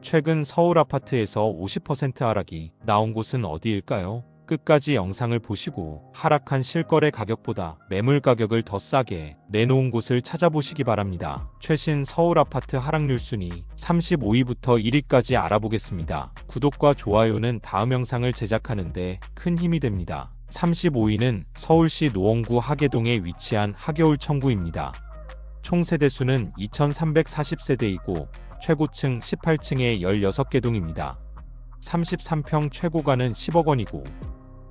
최근 서울 아파트에서 50% 하락이 나온 곳은 어디일까요? 끝까지 영상을 보시고 하락한 실거래 가격보다 매물 가격을 더 싸게 내놓은 곳을 찾아보시기 바랍니다. 최신 서울 아파트 하락률 순위 35위부터 1위까지 알아보겠습니다. 구독과 좋아요는 다음 영상을 제작하는데 큰 힘이 됩니다. 35위는 서울시 노원구 하계동에 위치한 하겨울 청구입니다. 총 세대수는 2340세대이고 최고층 18층에 16개 동입니다. 33평 최고가는 10억 원이고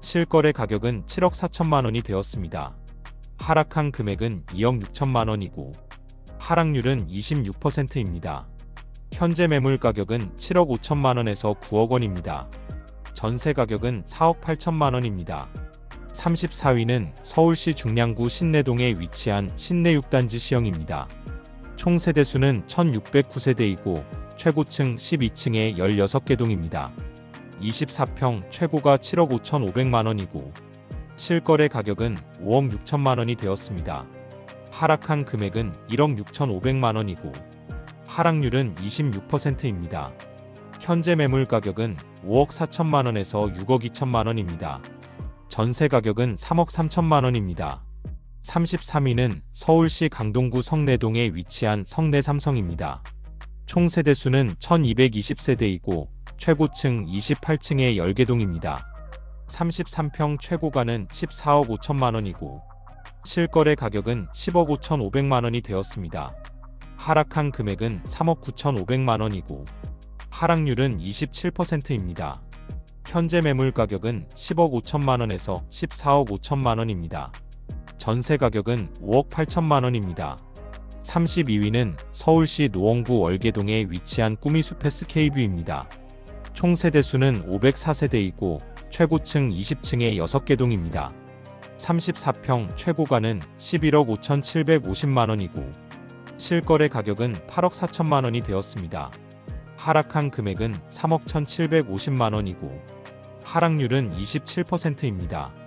실거래 가격은 7억 4천만 원이 되었습니다. 하락한 금액은 2억 6천만 원이고 하락률은 26%입니다. 현재 매물 가격은 7억 5천만 원에서 9억 원입니다. 전세 가격은 4억 8천만 원입니다. 34위는 서울시 중량구 신내동에 위치한 신내 6단지 시형입니다. 총 세대수는 1609세대이고 최고층 12층에 16개 동입니다. 24평 최고가 7억 5천5백만 원이고 실거래 가격은 5억 6천만 원이 되었습니다. 하락한 금액은 1억 6천5백만 원이고 하락률은 26%입니다. 현재 매물 가격은 5억 4천만 원에서 6억 2천만 원입니다. 전세 가격은 3억 3천만 원입니다. 33위는 서울시 강동구 성내동에 위치한 성내 삼성입니다. 총 세대수는 1220세대이고 최고층 28층에 10개 동입니다. 33평 최고가는 14억 5천만 원이고 실거래 가격은 10억 5천 5백만 원이 되었습니다. 하락한 금액은 3억 9천 5백만 원이고 하락률은 27%입니다. 현재 매물 가격은 10억 5천만 원에서 14억 5천만 원입니다. 전세 가격은 5억 8천만 원입니다. 32위는 서울시 노원구 월계동에 위치한 꾸미숲 SK뷰입니다. 총 세대수는 504세대이고 최고층 20층에 6개 동입니다. 34평 최고가는 11억 5,750만 원이고 실거래 가격은 8억 4천만 원이 되었습니다. 하락한 금액은 3억 1,750만 원이고 하락률은 27%입니다.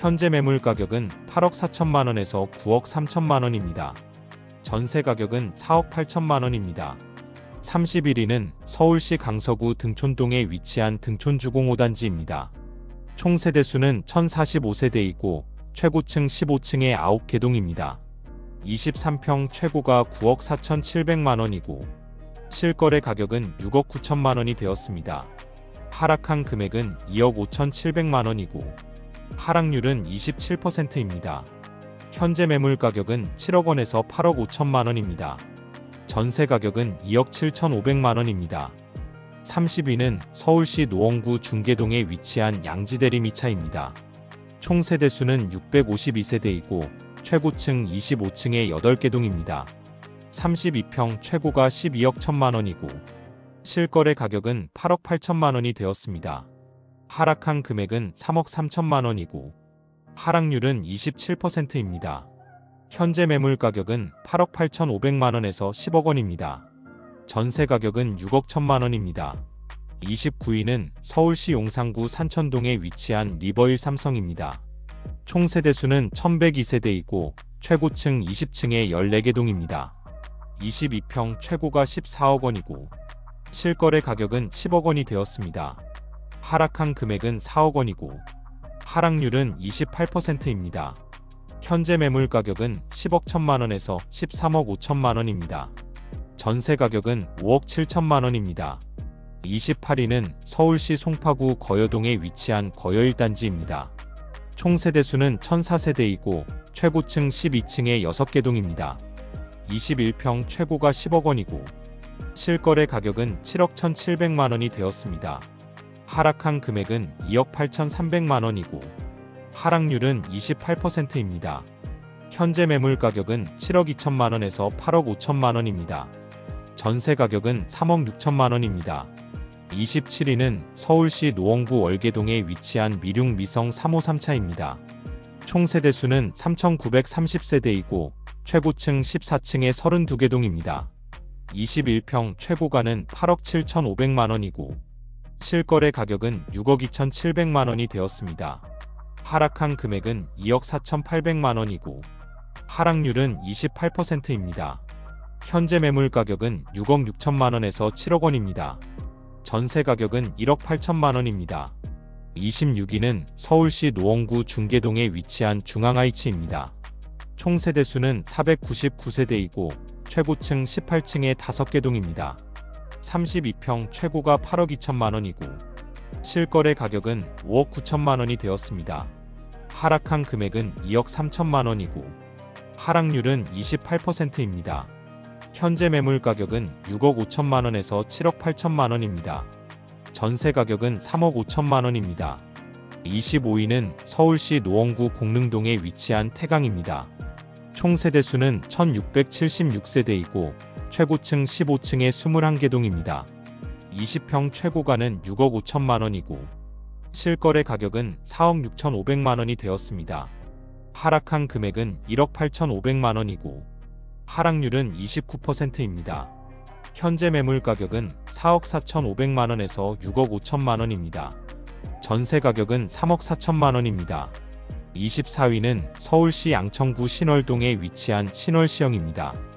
현재 매물 가격은 8억 4천만 원에서 9억 3천만 원입니다. 전세 가격은 4억 8천만 원입니다. 31위는 서울시 강서구 등촌동에 위치한 등촌주공 5단지입니다. 총 세대수는 1045세대이고 최고층 15층에 9개 동입니다. 23평 최고가 9억 4천7백만 원이고 실거래 가격은 6억 9천만 원이 되었습니다. 하락한 금액은 2억 5천7백만 원이고 하락률은 27%입니다. 현재 매물 가격은 7억 원에서 8억 5천만 원입니다. 전세 가격은 2억 7천5백만 원입니다. 30위는 서울시 노원구 중계동에 위치한 양지대리미차입니다. 총 세대 수는 652세대이고 최고층 25층에 8개 동입니다. 32평 최고가 12억 1천만 원이고 실거래 가격은 8억 8천만 원이 되었습니다. 하락한 금액은 3억 3천만 원이고 하락률은 27%입니다. 현재 매물 가격은 8억 8천5백만 원에서 10억 원입니다. 전세 가격은 6억 1천만 원입니다. 29위는 서울시 용산구 산천동에 위치한 리버일 삼성입니다. 총 세대수는 1102세대이고 최고층 20층에 14개 동입니다. 22평 최고가 14억 원이고 실거래 가격은 10억 원이 되었습니다. 하락한 금액은 4억 원이고 하락률은 28%입니다. 현재 매물 가격은 10억 1천만 원에서 13억 5천만 원입니다. 전세 가격은 5억 7천만 원입니다. 28위는 서울시 송파구 거여동에 위치한 거여 1단지입니다. 총 세대수는 1004세대이고 최고층 12층에 6개 동입니다. 21평 최고가 10억 원이고 실거래 가격은 7억 1,700만 원이 되었습니다. 하락한 금액은 2억 8,300만 원이고 하락률은 28%입니다. 현재 매물 가격은 7억 2천만 원에서 8억 5천만 원입니다. 전세 가격은 3억 6천만 원입니다. 27위는 서울시 노원구 월계동에 위치한 미륙 미성 353차입니다. 총 세대 수는 3,930세대이고 최고층 14층에 32개 동입니다. 21평 최고가는 8억 7,500만 원이고 실거래 가격은 6억 2,700만 원이 되었습니다. 하락한 금액은 2억 4,800만 원이고 하락률은 28%입니다. 현재 매물 가격은 6억 6천만 원에서 7억 원입니다. 전세 가격은 1억 8천만 원입니다. 26위는 서울시 노원구 중계동에 위치한 중앙하이츠입니다. 총 세대수는 499세대이고 최고층 18층에 5개 동입니다. 32평 최고가 8억 2천만 원이고 실거래 가격은 5억 9천만 원이 되었습니다. 하락한 금액은 2억 3천만 원이고 하락률은 28%입니다. 현재 매물 가격은 6억 5천만 원에서 7억 8천만 원입니다. 전세 가격은 3억 5천만 원입니다. 25위는 서울시 노원구 공릉동에 위치한 태강입니다. 총 세대수는 1676세대이고 최고층 15층에 21개 동입니다. 20평 최고가는 6억 5천만 원이고 실거래 가격은 4억 6천5백만 원이 되었습니다. 하락한 금액은 1억 8천5백만 원이고 하락률은 29%입니다. 현재 매물 가격은 4억 4천5백만 원에서 6억 5천만 원입니다. 전세 가격은 3억 4천만 원입니다. 24위는 서울시 양천구 신월동에 위치한 신월시형입니다.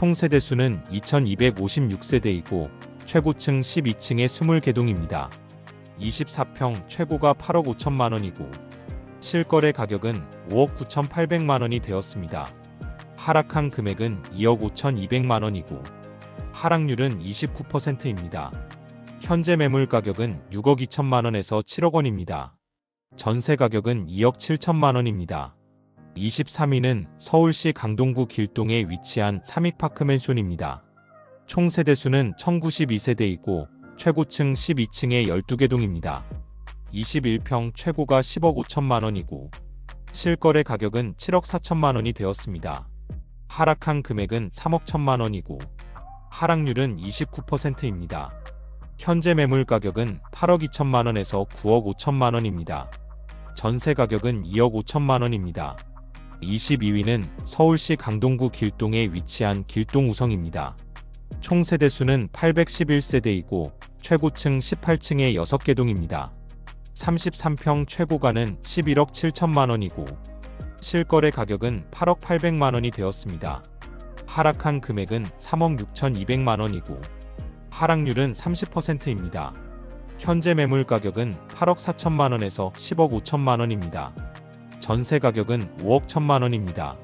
총 세대수는 2256세대이고 최고층 12층에 20개 동입니다. 24평 최고가 8억 5천만 원이고 실거래 가격은 5억 9천8백만 원이 되었습니다. 하락한 금액은 2억 5천2백만 원이고 하락률은 29%입니다. 현재 매물 가격은 6억 2천만 원에서 7억 원입니다. 전세 가격은 2억 7천만 원입니다. 23위는 서울시 강동구 길동에 위치한 삼익파크 맨션입니다. 총 세대수는 1092세대이고 최고층 12층에 12개 동입니다. 21평 최고가 10억 5천만 원이고 실거래 가격은 7억 4천만 원이 되었습니다. 하락한 금액은 3억 1천만 원이고 하락률은 29%입니다. 현재 매물 가격은 8억 2천만 원에서 9억 5천만 원입니다. 전세 가격은 2억 5천만 원입니다. 22위는 서울시 강동구 길동에 위치한 길동우성입니다. 총 세대수는 811세대이고 최고층 18층에 6개 동입니다. 33평 최고가는 11억 7천만 원이고 실거래 가격은 8억 8백만 원이 되었습니다. 하락한 금액은 3억 6천2백만 원이고 하락률은 30%입니다. 현재 매물 가격은 8억 4천만 원에서 10억 5천만 원입니다. 전세 가격은 5억 1천만 원입니다.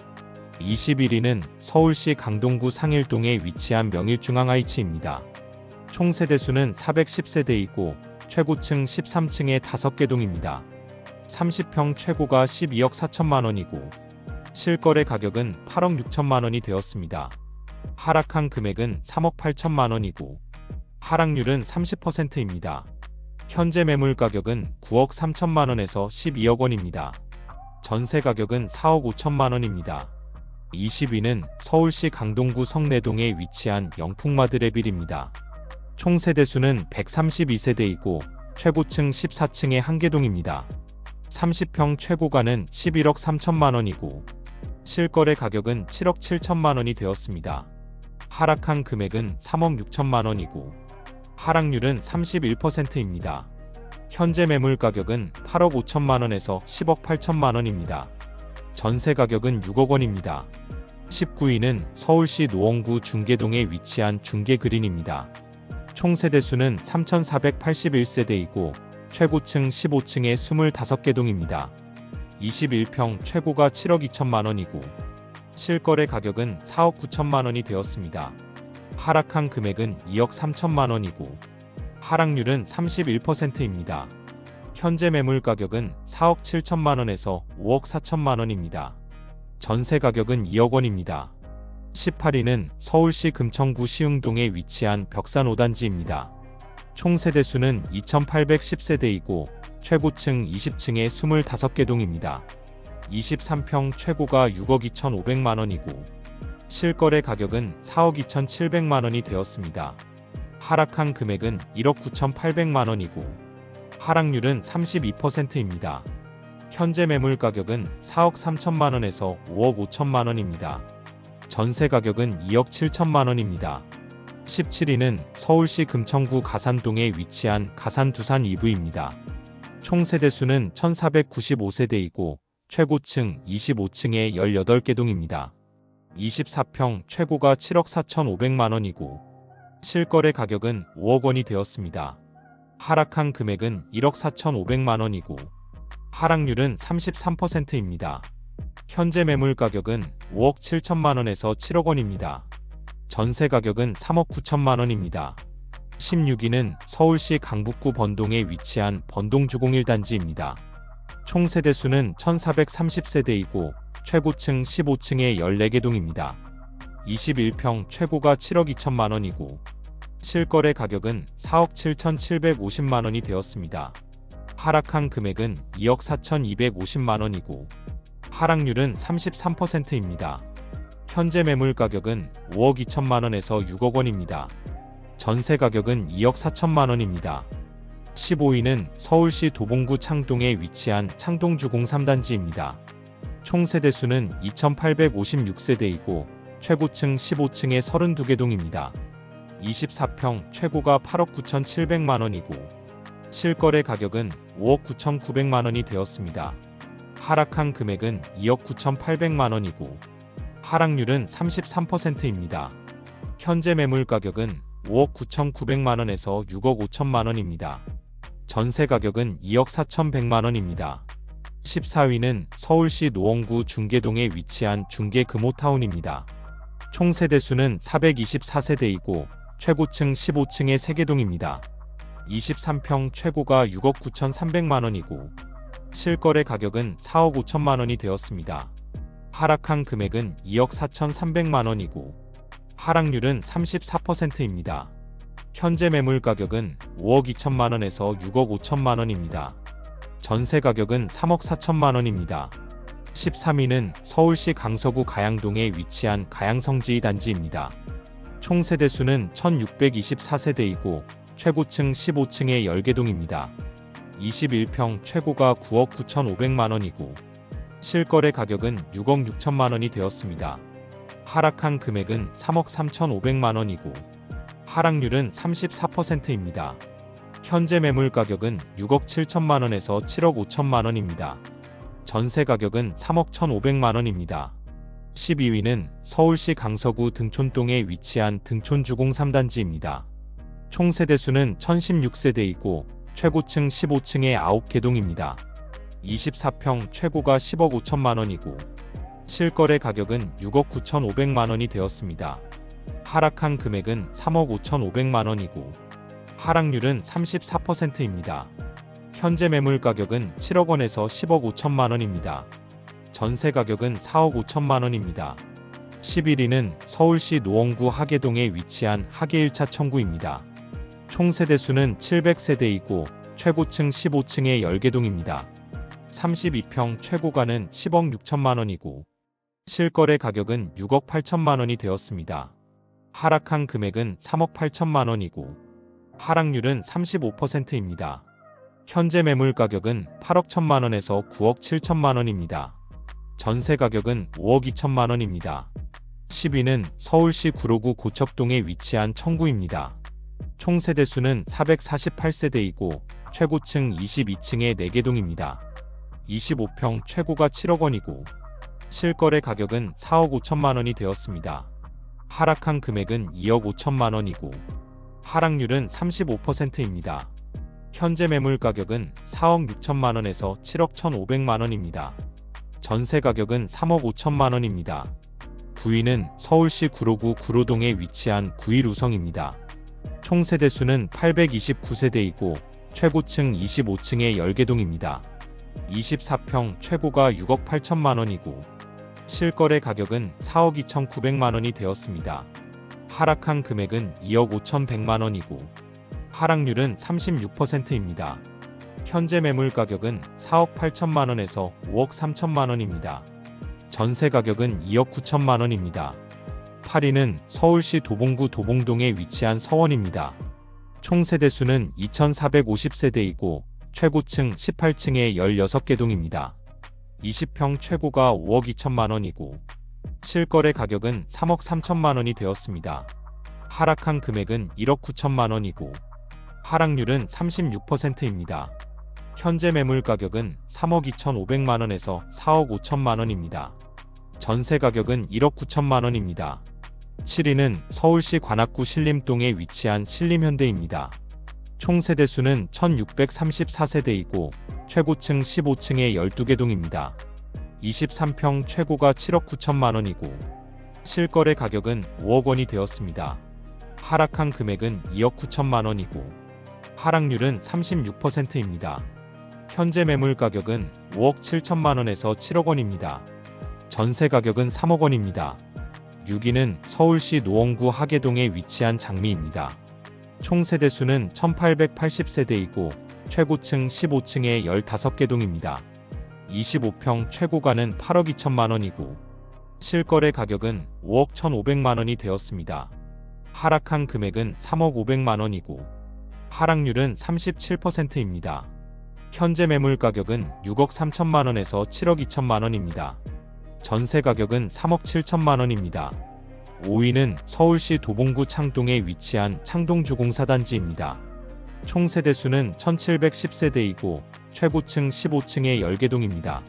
21위는 서울시 강동구 상일동에 위치한 명일중앙하이츠입니다. 총 세대수는 410세대이고 최고층 13층에 5개 동입니다. 30평 최고가 12억 4천만 원이고 실거래 가격은 8억 6천만 원이 되었습니다. 하락한 금액은 3억 8천만 원이고 하락률은 30%입니다. 현재 매물 가격은 9억 3천만 원에서 12억 원입니다. 전세 가격은 4억 5천만 원입니다. 20위는 서울시 강동구 성내동에 위치한 영풍마드레빌입니다. 총 세대수는 132세대이고 최고층 14층의 한개동입니다. 30평 최고가는 11억 3천만 원이고 실거래 가격은 7억 7천만 원이 되었습니다. 하락한 금액은 3억 6천만 원이고 하락률은 31%입니다. 현재 매물 가격은 8억 5천만 원에서 10억 8천만 원입니다. 전세 가격은 6억 원입니다. 19위는 서울시 노원구 중계동에 위치한 중계그린입니다. 총 세대수는 3,481세대이고 최고층 15층에 25개 동입니다. 21평 최고가 7억 2천만 원이고 실거래 가격은 4억 9천만 원이 되었습니다. 하락한 금액은 2억 3천만 원이고 하락률은 31%입니다. 현재 매물 가격은 4억 7천만 원에서 5억 4천만 원입니다. 전세 가격은 2억 원입니다. 18위는 서울시 금천구 시흥동에 위치한 벽산 5단지입니다. 총 세대 수는 2810세대이고 최고층 20층에 25개 동입니다. 23평 최고가 6억 2,500만 원이고 실거래 가격은 4억 2,700만 원이 되었습니다. 하락한 금액은 1억 9,800만 원이고 하락률은 32%입니다. 현재 매물 가격은 4억 3천만 원에서 5억 5천만 원입니다. 전세 가격은 2억 7천만 원입니다. 17위는 서울시 금천구 가산동에 위치한 가산 두산 2부입니다. 총 세대 수는 1495세대이고 최고층 25층에 18개 동입니다. 24평 최고가 7억 4천5백만 원이고 실거래 가격은 5억 원이 되었습니다. 하락한 금액은 1억 4,500만 원이고 하락률은 33%입니다. 현재 매물 가격은 5억 7천만 원에서 7억 원입니다. 전세 가격은 3억 9천만 원입니다. 16위는 서울시 강북구 번동에 위치한 번동주공 1단지입니다. 총 세대수는 1430세대이고 최고층 15층에 14개 동입니다. 21평 최고가 7억 2천만 원이고 실거래 가격은 4억 7,750만 원이 되었습니다. 하락한 금액은 2억 4,250만 원이고 하락률은 33%입니다. 현재 매물 가격은 5억 2천만 원에서 6억 원입니다. 전세 가격은 2억 4천만 원입니다. 15위는 서울시 도봉구 창동에 위치한 창동주공 3단지입니다. 총 세대수는 2,856세대이고 최고층 15층에 32개 동입니다. 24평 최고가 8억 9,700만 원이고 실거래 가격은 5억 9,900만 원이 되었습니다. 하락한 금액은 2억 9,800만 원이고 하락률은 33%입니다. 현재 매물 가격은 5억 9,900만 원에서 6억 5천만 원입니다. 전세 가격은 2억 4,100만 원입니다. 14위는 서울시 노원구 중계동에 위치한 중계 금호타운입니다. 총 세대수는 424세대이고 최고층 15층의 3개동입니다. 23평 최고가 6억 9,300만 원이고 실거래 가격은 4억 5천만 원이 되었습니다. 하락한 금액은 2억 4,300만 원이고 하락률은 34%입니다. 현재 매물 가격은 5억 2천만 원에서 6억 5천만 원입니다. 전세 가격은 3억 4천만 원입니다. 13위는 서울시 강서구 가양동에 위치한 가양성지 단지입니다. 총 세대수는 1624세대이고 최고층 15층의 10개동입니다. 21평 최고가 9억 9,500만 원이고 실거래 가격은 6억 6천만 원이 되었습니다. 하락한 금액은 3억 3,500만 원이고 하락률은 34%입니다. 현재 매물 가격은 6억 7천만 원에서 7억 5천만 원입니다. 전세 가격은 3억 1,500만 원입니다. 12위는 서울시 강서구 등촌동에 위치한 등촌주공 3단지입니다. 총 세대수는 1016세대이고 최고층 15층의 9개 동입니다. 24평 최고가 10억 5천만 원이고 실거래 가격은 6억 9,500만 원이 되었습니다. 하락한 금액은 3억 5,500만 원이고 하락률은 34%입니다. 현재 매물 가격은 7억 원에서 10억 5천만 원입니다. 전세 가격은 4억 5천만 원입니다. 11위는 서울시 노원구 하계동에 위치한 하계 1차 청구입니다. 총 세대수는 700세대이고 최고층 15층의 10개 동입니다. 32평 최고가는 10억 6천만 원이고 실거래 가격은 6억 8천만 원이 되었습니다. 하락한 금액은 3억 8천만 원이고 하락률은 35%입니다. 현재 매물 가격은 8억 1천만 원에서 9억 7천만 원입니다. 전세 가격은 5억 2천만 원입니다. 10위는 서울시 구로구 고척동에 위치한 청구입니다. 총 세대수는 448세대이고 최고층 22층의 4개 동입니다. 25평 최고가 7억 원이고 실거래 가격은 4억 5천만 원이 되었습니다. 하락한 금액은 2억 5천만 원이고 하락률은 35%입니다. 현재 매물 가격은 4억 6천만 원에서 7억 1,500만 원입니다. 전세 가격은 3억 5천만 원입니다. 9위는 서울시 구로구 구로동에 위치한 9일 우성입니다. 총 세대 수는 829세대이고 최고층 25층의 10개 동입니다. 24평 최고가 6억 8천만 원이고 실거래 가격은 4억 2,900만 원이 되었습니다. 하락한 금액은 2억 5,100만 원이고 하락률은 36%입니다. 현재 매물 가격은 4억 8천만 원에서 5억 3천만 원입니다. 전세 가격은 2억 9천만 원입니다. 8위는 서울시 도봉구 도봉동에 위치한 서원입니다. 총 세대 수는 2,450세대이고 최고층 18층에 16개 동입니다. 20평 최고가 5억 2천만 원이고 실거래 가격은 3억 3천만 원이 되었습니다. 하락한 금액은 1억 9천만 원이고 하락률은 36%입니다. 현재 매물 가격은 3억 2,500만 원에서 4억 5천만 원입니다. 전세 가격은 1억 9천만 원입니다. 7위는 서울시 관악구 신림동에 위치한 신림현대입니다. 총 세대 수는 1634세대이고 최고층 15층에 12개 동입니다. 23평 최고가 7억 9천만 원이고 실거래 가격은 5억 원이 되었습니다. 하락한 금액은 2억 9천만 원이고 하락률은 36%입니다. 현재 매물 가격은 5억 7천만 원에서 7억 원입니다. 전세 가격은 3억 원입니다. 6위는 서울시 노원구 하계동에 위치한 장미입니다. 총 세대 수는 1880세대이고 최고층 15층에 15개 동입니다. 25평 최고가는 8억 2천만 원이고 실거래 가격은 5억 1,500만 원이 되었습니다. 하락한 금액은 3억 500만 원이고 하락률은 37%입니다. 현재 매물 가격은 6억 3천만 원에서 7억 2천만 원입니다. 전세 가격은 3억 7천만 원입니다. 5위는 서울시 도봉구 창동에 위치한 창동주공사단지입니다. 총 세대수는 1710세대이고 최고층 15층에 10개 동입니다.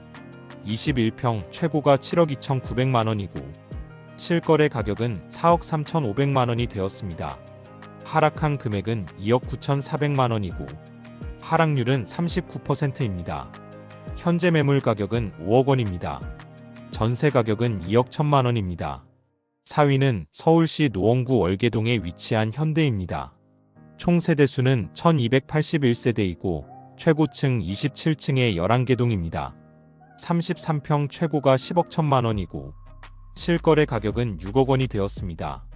21평 최고가 7억 2,900만 원이고 실거래 가격은 4억 3,500만 원이 되었습니다. 하락한 금액은 2억 9,400만 원이고 하락률은 39%입니다. 현재 매물 가격은 5억 원입니다. 전세 가격은 2억 1천만 원입니다. 4위는 서울시 노원구 월계동에 위치한 현대입니다. 총 세대수는 1281세대이고 최고층 27층에 11개 동입니다. 33평 최고가 10억 1천만 원이고 실거래 가격은 6억 원이 되었습니다.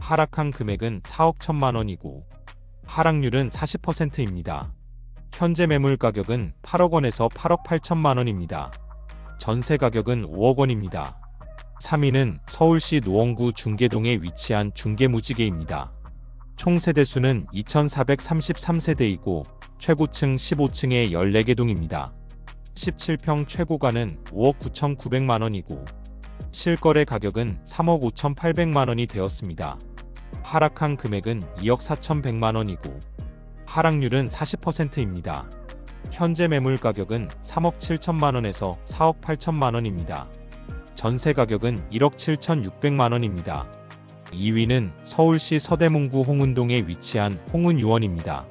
하락한 금액은 4억 1천만 원이고 하락률은 40%입니다. 현재 매물 가격은 8억 원에서 8억 8천만 원입니다. 전세 가격은 5억 원입니다. 3위는 서울시 노원구 중계동에 위치한 중계무지개입니다. 총 세대수는 2433세대이고 최고층 15층에 14개 동입니다. 17평 최고가는 5억 9,900만 원이고 실거래 가격은 3억 5,800만 원이 되었습니다. 하락한 금액은 2억 4,100만 원이고 하락률은 40%입니다. 현재 매물 가격은 3억 7천만 원에서 4억 8천만 원입니다. 전세 가격은 1억 7,600만 원입니다. 2위는 서울시 서대문구 홍은동에 위치한 홍은유원입니다.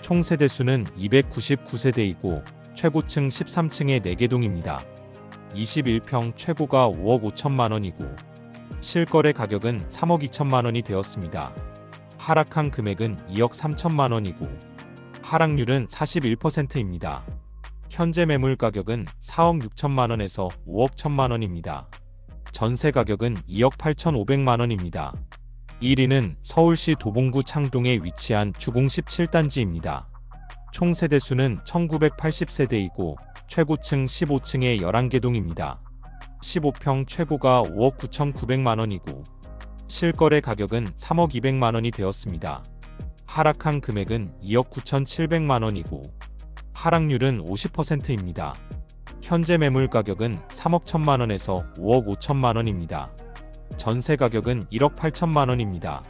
총 세대수는 299세대이고 최고층 13층에 4개 동입니다. 21평 최고가 5억 5천만 원이고 실거래 가격은 3억 2천만 원이 되었습니다. 하락한 금액은 2억 3천만 원이고 하락률은 41%입니다. 현재 매물 가격은 4억 6천만 원에서 5억 1천만 원입니다. 전세 가격은 2억 8천5백만 원입니다. 1위는 서울시 도봉구 창동에 위치한 주공 17단지입니다. 총 세대수는 1980세대이고 최고층 15층에 11개 동입니다. 15평 최고가 5억 9천9백만 원이고 실거래 가격은 3억 2백만 원이 되었습니다. 하락한 금액은 2억 9천7백만 원이고 하락률은 50%입니다. 현재 매물 가격은 3억 1천만 원에서 5억 5천만 원입니다. 전세 가격은 1억 8천만 원입니다.